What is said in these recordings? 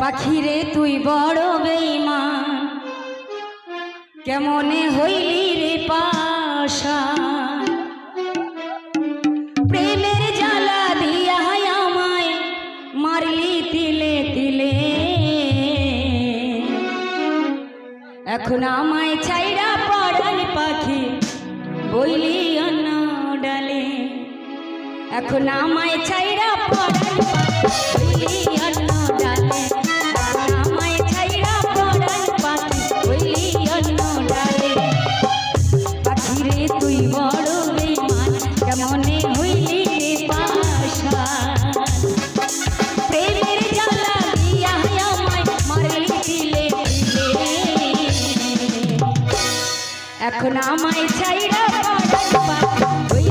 পাখিরে তুই বড় বেইমান কেমনে হইলি রে পাশা? প্রেমের জ্বালা দিয়া আমায় মারলি তিলে তিলে। এখন আমায় ছাইরা পড়ান পাখি বইলি অন্য ডালে। এখন আমায় ছাইরা পড়ান পাখি বইলি আমায় ছাইরা পড়ান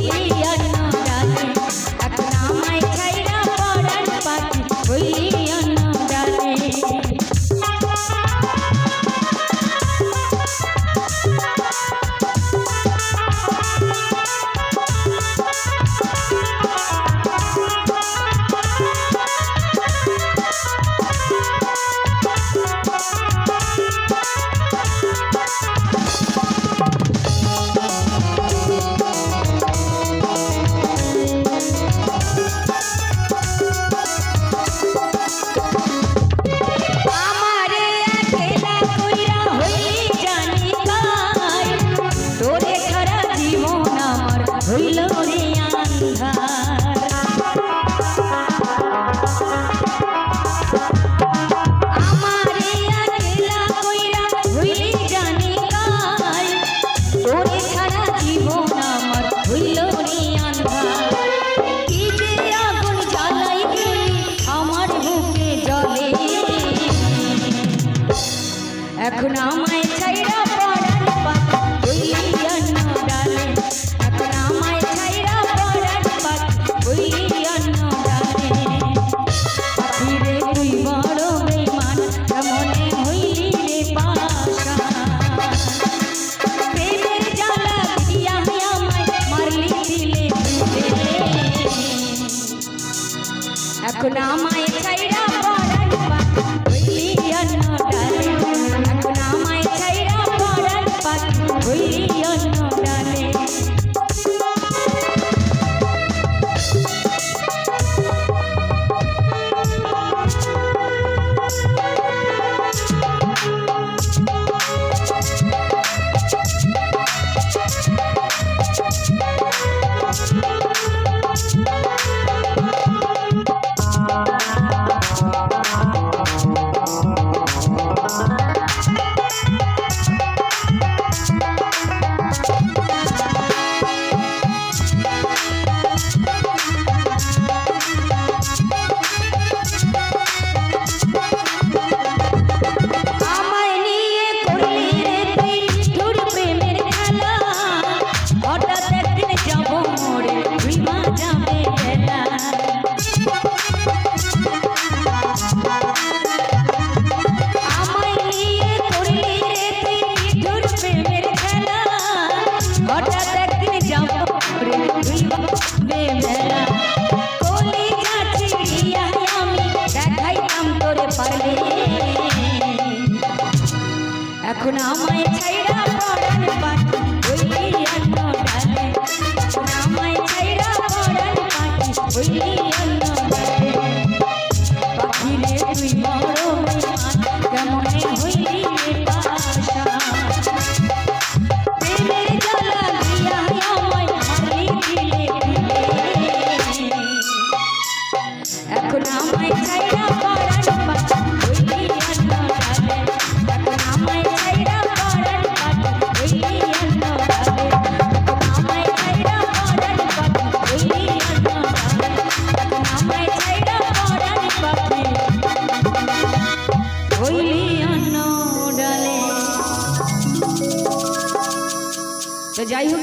এখন আমায় ছাইরা পড়ান পাখি হইলি অন্য এখন আমায় ছাইরা পড়ান পাখি হইলি অন্য পাখিরে তুই বড় বেমান কেমনে হইলি রে পাশা প্রেমের জ্বালা দিয়া আমায় মারলি দিলে এখন আমায় ছাইরা পড়ান পাখি হঠাৎ একদিন যাব মোরে তুই যাবে মেলা। কলি যাচ্ছি আমি দেখাইতাম তোরে পারলে। এখন আমায় ছাইরা পড়ান এখন আমায় ছাইরা পড়ান পাখি হইলি অন্য ডালে এখন আমায় ছাইরা পড়ান পাখি হইলি অন্য ডালে এখন আমায় ছাইরা পড়ান পাখি হইলি অন্য ডালে এখন আমায় ছাইরা পড়ান পাখি হইলি অন্য ডালে তো যাই হোক